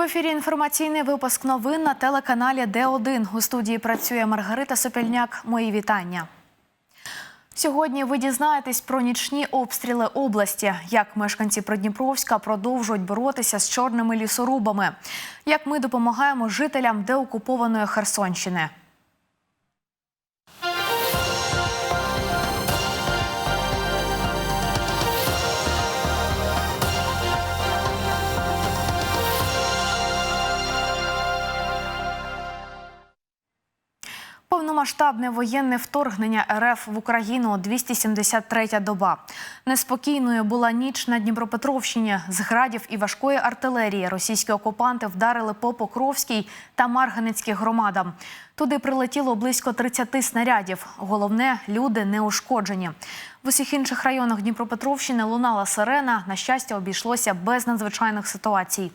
В ефірі інформаційний випуск новин на телеканалі Д1. У студії працює Маргарита Сопільняк. Мої вітання. Сьогодні ви дізнаєтесь про нічні обстріли області, як мешканці Придніпровська продовжують боротися з чорними лісорубами, як ми допомагаємо жителям деокупованої Херсонщини. Повномасштабне воєнне вторгнення РФ в Україну 273-я доба. Неспокійною була ніч на Дніпропетровщині. З градів і важкої артилерії російські окупанти вдарили по Покровській та Марганецькій громадам. Туди прилетіло близько 30 снарядів. Головне, люди не ушкоджені. В усіх інших районах Дніпропетровщини лунала сирена. На щастя, обійшлося без надзвичайних ситуацій.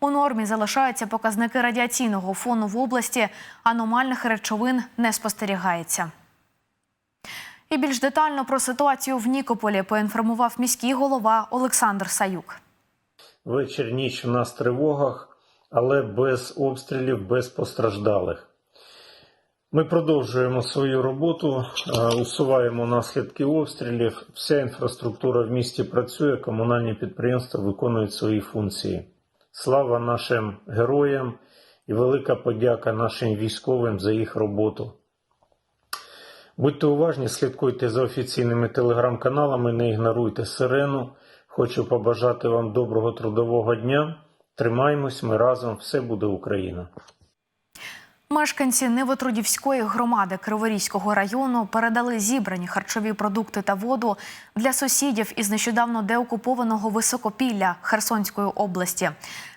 У нормі залишаються показники радіаційного фону в області. Аномальних речовин не спостерігається. І більш детально про ситуацію в Нікополі поінформував міський голова Олександр Саюк. Вечір ніч у нас тривогах, але без обстрілів, без постраждалих. Ми продовжуємо свою роботу, е, усуваємо наслідки обстрілів. Вся інфраструктура в місті працює, комунальні підприємства виконують свої функції. Слава нашим героям і велика подяка нашим військовим за їх роботу. Будьте уважні, слідкуйте за офіційними телеграм-каналами, не ігноруйте сирену. Хочу побажати вам доброго трудового дня. Тримаємось, ми разом, все буде Україна. Мешканці Невотрудівської громади Криворізького району передали зібрані харчові продукти та воду для сусідів із нещодавно деокупованого Високопілля Херсонської області.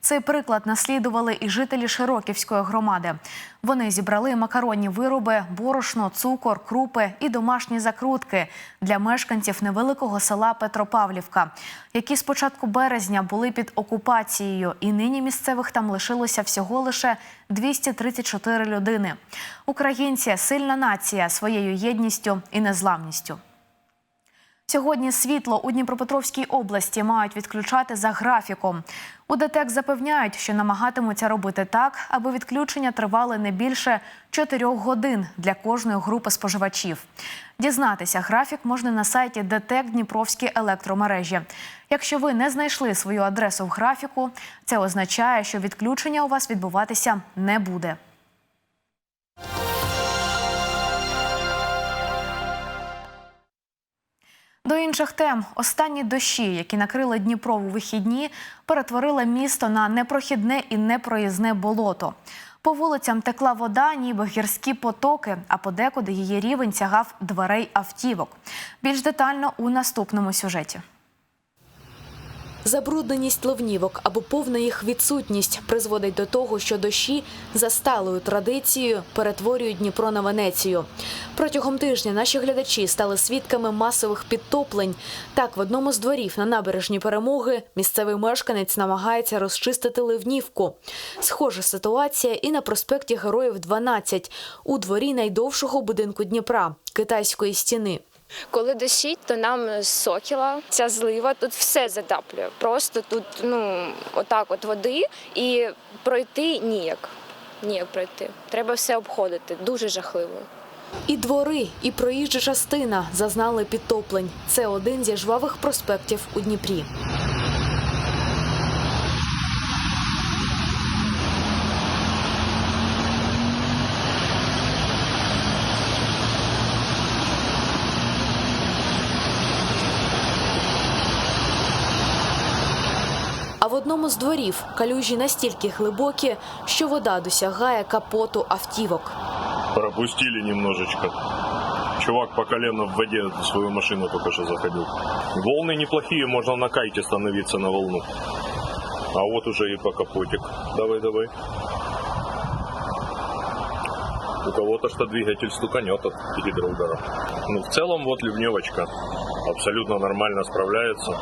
Цей приклад наслідували і жителі Широківської громади. Вони зібрали макаронні вироби, борошно, цукор, крупи і домашні закрутки для мешканців невеликого села Петропавлівка, які з початку березня були під окупацією, і нині місцевих там лишилося всього лише 234 людини. Українці сильна нація своєю єдністю і незламністю. Сьогодні світло у Дніпропетровській області мають відключати за графіком. У ДТЕК запевняють, що намагатимуться робити так, аби відключення тривали не більше 4 годин для кожної групи споживачів. Дізнатися графік можна на сайті ДТЕК Дніпровські електромережі. Якщо ви не знайшли свою адресу в графіку, це означає, що відключення у вас відбуватися не буде. До інших тем останні дощі, які накрили Дніпро у вихідні, перетворили місто на непрохідне і непроїзне болото. По вулицям текла вода, ніби гірські потоки, а подекуди її рівень сягав дверей автівок. Більш детально у наступному сюжеті. Забрудненість ливнівок або повна їх відсутність призводить до того, що дощі за сталою традицією перетворюють Дніпро на Венецію. Протягом тижня наші глядачі стали свідками масових підтоплень. Так, в одному з дворів на набережні перемоги місцевий мешканець намагається розчистити ливнівку. Схожа ситуація і на проспекті Героїв 12, у дворі найдовшого будинку Дніпра китайської стіни. Коли дощить, то нам сокіла ця злива тут все затаплює. Просто тут ну отак, от води, і пройти ніяк. Ніяк пройти. Треба все обходити. Дуже жахливо. І двори, і проїжджа частина зазнали підтоплень. Це один зі жвавих проспектів у Дніпрі. В одному з дворів калюжі настільки глибокі, що вода досягає капоту автівок. Пропустили немножечко. Чувак по колено в воде свою машину только что заходил. Волны неплохие, можно на кайте становиться на волну. А вот уже и по капотик. Давай, давай. У кого-то что двигатель стуканет от гидроудара. Ну, в целом, вот ливневочка. Абсолютно нормально справляется.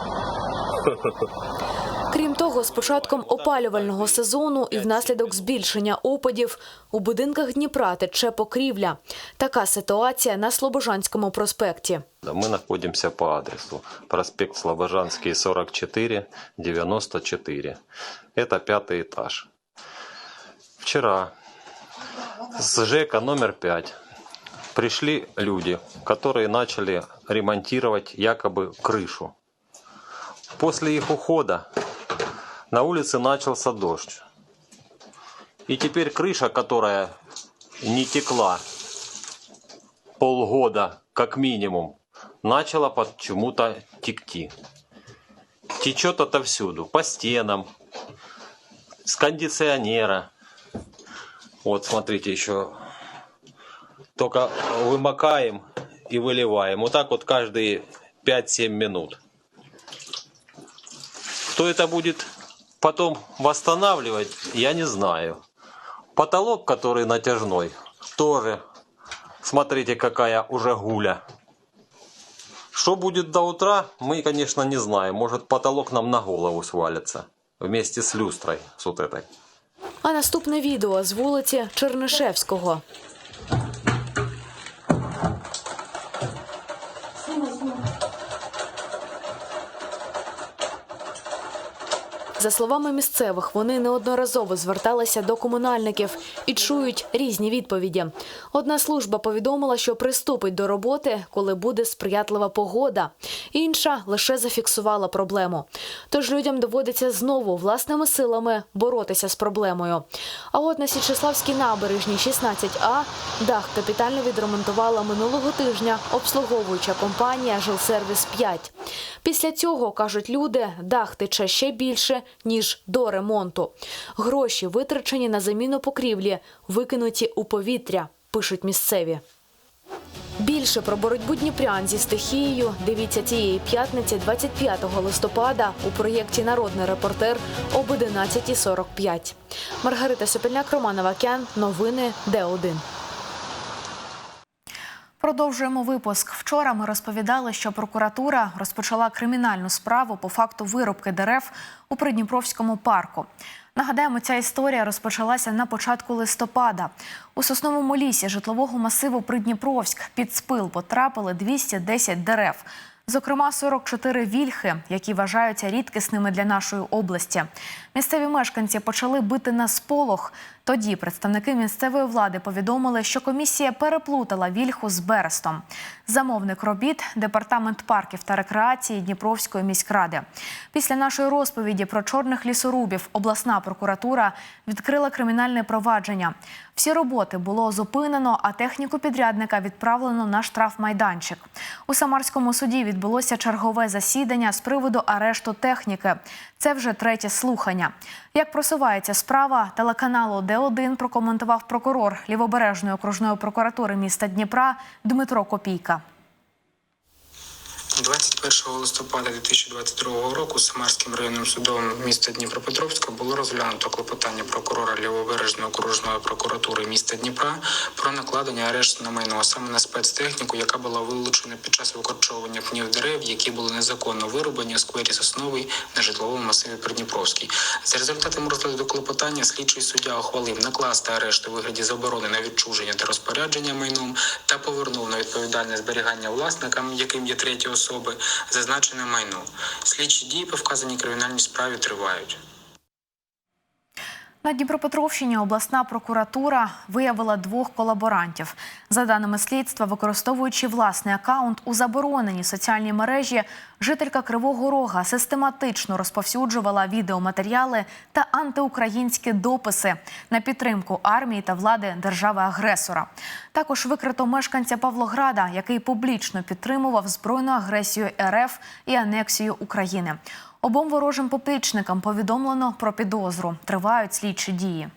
Крім того, з початком опалювального сезону і внаслідок збільшення опадів у будинках Дніпра тече покрівля. Така ситуація на Слобожанському проспекті. Мы находимся по адресу проспект Слобожанский, 44, 94. Это пятый этаж. Вчера с ЖЭКа номер 5 пришли люди, которые начали ремонтировать якобы крышу. После их ухода На улице начался дождь. И теперь крыша, которая не текла полгода как минимум, начала почему-то текти. Течет отовсюду, по стенам, с кондиционера. Вот, смотрите, еще только вымокаем и выливаем. Вот так вот каждые 5-7 минут. Кто это будет потом восстанавливать, я не знаю. Потолок, который натяжной, тоже. Смотрите, какая уже гуля. Что будет до утра, мы, конечно, не знаем. Может, потолок нам на голову свалится. Вместе с люстрой, с вот этой. А наступне відео з вулиці Чернишевського. За словами місцевих, вони неодноразово зверталися до комунальників і чують різні відповіді. Одна служба повідомила, що приступить до роботи, коли буде сприятлива погода. Інша лише зафіксувала проблему. Тож людям доводиться знову власними силами боротися з проблемою. А от на Січеславській набережній 16А дах капітально відремонтувала минулого тижня обслуговуюча компанія Жилсервіс 5 Після цього кажуть люди, дах тече ще більше ніж до ремонту. Гроші витрачені на заміну покрівлі, викинуті у повітря, пишуть місцеві. Більше про боротьбу дніпрян зі стихією дивіться цієї п'ятниці, 25 листопада, у проєкті Народний репортер об 11.45. Маргарита Сопільняк, Роман Авакян. Новини Д1. Продовжуємо випуск. Вчора ми розповідали, що прокуратура розпочала кримінальну справу по факту вирубки дерев у Придніпровському парку. Нагадаємо, ця історія розпочалася на початку листопада. У сосновому лісі житлового масиву Придніпровськ під спил потрапили 210 дерев. Зокрема, 44 вільхи, які вважаються рідкісними для нашої області. Місцеві мешканці почали бити на сполох. Тоді представники місцевої влади повідомили, що комісія переплутала вільху з берестом. Замовник робіт департамент парків та рекреації Дніпровської міськради. Після нашої розповіді про чорних лісорубів обласна прокуратура відкрила кримінальне провадження. Всі роботи було зупинено, а техніку підрядника відправлено на штрафмайданчик. У Самарському суді відбулося чергове засідання з приводу арешту техніки. Це вже третє слухання. Як просувається справа, телеканалу Д1 прокоментував прокурор Лівобережної окружної прокуратури міста Дніпра Дмитро Копійка. 21 листопада 2022 року Самарським районним судом міста Дніпропетровська було розглянуто клопотання прокурора Лівобережної окружної прокуратури міста Дніпра про накладення арешту на майно, саме на спецтехніку, яка була вилучена під час викорчовування пнів дерев, які були незаконно вирубані у сквері Сосновий на житловому масиві Придніпровський. За результатами розгляду клопотання слідчий суддя ухвалив накласти арешт у вигляді заборони на відчуження та розпорядження майном та повернув на відповідальне зберігання власникам, яким є треті особи, зазначене майно. Слідчі дії по вказаній кримінальній справі тривають. На Дніпропетровщині обласна прокуратура виявила двох колаборантів. За даними слідства, використовуючи власний акаунт у забороненій соціальній мережі, жителька Кривого Рога систематично розповсюджувала відеоматеріали та антиукраїнські дописи на підтримку армії та влади держави-агресора. Також викрито мешканця Павлограда, який публічно підтримував збройну агресію РФ і анексію України. Обом ворожим поплічникам повідомлено про підозру. Тривають слідчі дії.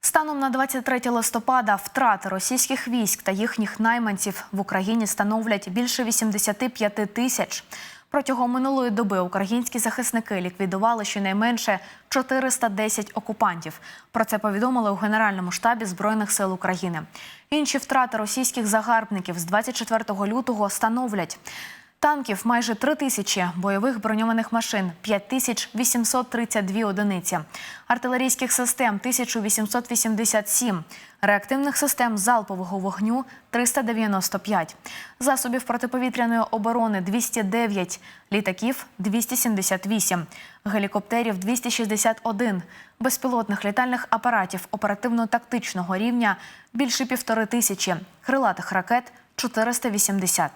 Станом на 23 листопада втрати російських військ та їхніх найманців в Україні становлять більше 85 тисяч. Протягом минулої доби українські захисники ліквідували щонайменше 410 окупантів. Про це повідомили у Генеральному штабі Збройних сил України. Інші втрати російських загарбників з 24 лютого становлять Танків майже 3 тисячі, бойових броньованих машин 5832 одиниці, артилерійських систем 1887, реактивних систем залпового вогню 395, засобів протиповітряної оборони 209, літаків 278, гелікоптерів 261, безпілотних літальних апаратів оперативно-тактичного рівня більше півтори тисячі, крилатих ракет 480.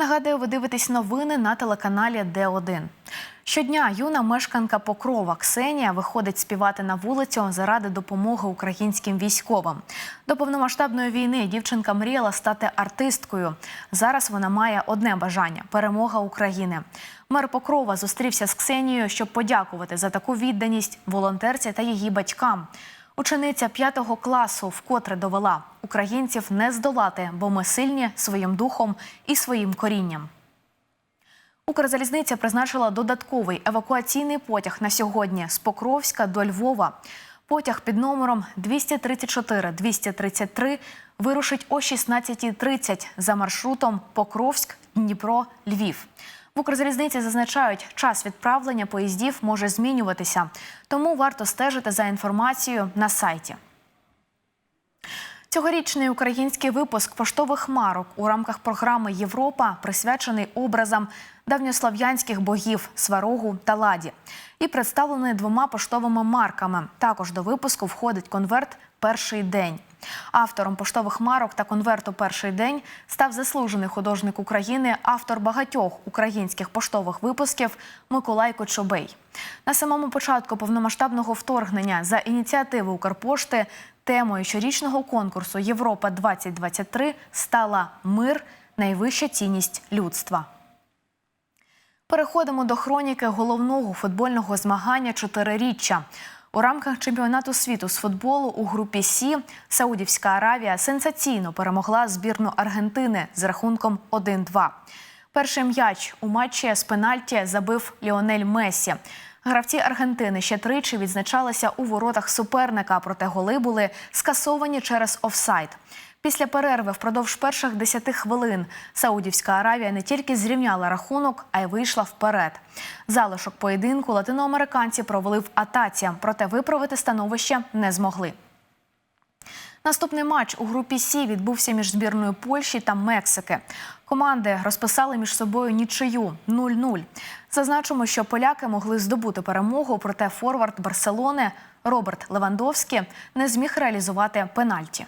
Нагадую, ви дивитесь новини на телеканалі Д1. Щодня юна мешканка Покрова Ксенія виходить співати на вулицю заради допомоги українським військовим. До повномасштабної війни дівчинка мріяла стати артисткою. Зараз вона має одне бажання перемога України. Мер Покрова зустрівся з Ксенією, щоб подякувати за таку відданість волонтерці та її батькам. Учениця п'ятого класу вкотре довела українців не здолати, бо ми сильні своїм духом і своїм корінням. Укрзалізниця призначила додатковий евакуаційний потяг на сьогодні з Покровська до Львова. Потяг під номером 234-233 вирушить о 16.30 за маршрутом Покровськ, Дніпро, Львів. В Укрзалізниці зазначають, час відправлення поїздів може змінюватися, тому варто стежити за інформацією на сайті. Цьогорічний український випуск поштових марок у рамках програми Європа присвячений образам давньослав'янських богів Сварогу та Ладі і представлений двома поштовими марками. Також до випуску входить конверт Перший день. Автором поштових марок та конверту Перший день став заслужений художник України, автор багатьох українських поштових випусків Миколай Кочубей. На самому початку повномасштабного вторгнення за ініціативи Укрпошти темою щорічного конкурсу Європа 2023 стала мир найвища цінність людства. Переходимо до хроніки головного футбольного змагання чотириріччя. У рамках чемпіонату світу з футболу у групі Сі Саудівська Аравія сенсаційно перемогла збірну Аргентини з рахунком 1-2. Перший м'яч у матчі з пенальті забив Ліонель Месі. Гравці Аргентини ще тричі відзначалися у воротах суперника, проте голи були скасовані через офсайд. Після перерви впродовж перших 10 хвилин Саудівська Аравія не тільки зрівняла рахунок, а й вийшла вперед. Залишок поєдинку латиноамериканці провели в атаці, проте виправити становище не змогли. Наступний матч у групі Сі відбувся між збірною Польщі та Мексики. Команди розписали між собою нічию 0-0. Зазначимо, що поляки могли здобути перемогу, проте форвард Барселони Роберт Левандовський не зміг реалізувати пенальті.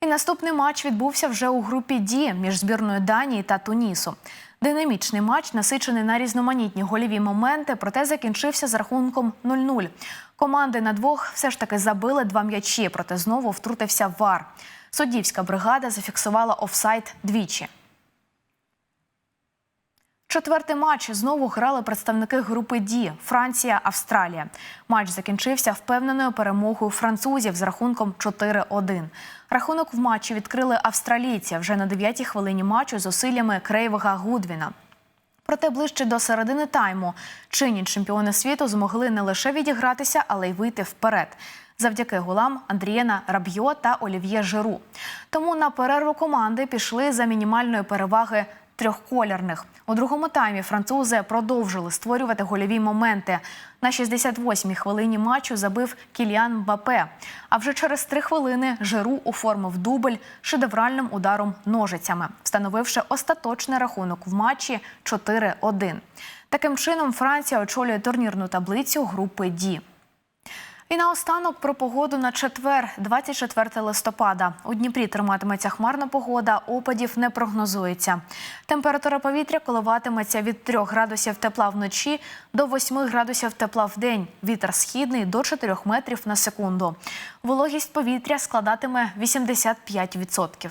І наступний матч відбувся вже у групі Ді між збірною Данії та Тунісу. Динамічний матч насичений на різноманітні гольові моменти, проте закінчився з рахунком 0-0. Команди на двох все ж таки забили два м'ячі, проте знову втрутився ВАР. Суддівська бригада зафіксувала офсайт двічі. Четвертий матч знову грали представники групи Ді Франція, Австралія. Матч закінчився впевненою перемогою французів з рахунком 4-1. Рахунок в матчі відкрили австралійці вже на 9-й хвилині матчу з усиллями Крейвага Гудвіна. Проте ближче до середини тайму чинні чемпіони світу змогли не лише відігратися, але й вийти вперед. Завдяки голам Андрієна Раб'йо та Олів'є Жиру. Тому на перерву команди пішли за мінімальної переваги трьохколірних. У другому таймі французи продовжили створювати гольові моменти. На 68-й хвилині матчу забив Кіліан Мбапе. А вже через три хвилини Жиру оформив дубль шедевральним ударом ножицями, встановивши остаточний рахунок в матчі 4-1. Таким чином Франція очолює турнірну таблицю групи Ді. І наостанок про погоду на четвер, 24 листопада. У Дніпрі триматиметься хмарна погода, опадів не прогнозується. Температура повітря коливатиметься від 3 градусів тепла вночі до 8 градусів тепла в день. Вітер східний до 4 метрів на секунду. Вологість повітря складатиме 85%.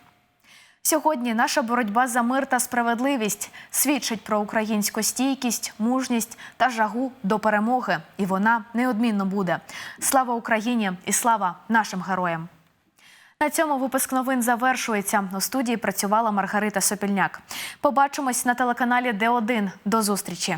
Сьогодні наша боротьба за мир та справедливість свідчить про українську стійкість, мужність та жагу до перемоги. І вона неодмінно буде. Слава Україні і слава нашим героям! На цьому випуск новин завершується. У студії працювала Маргарита Сопільняк. Побачимось на телеканалі Д1. До зустрічі.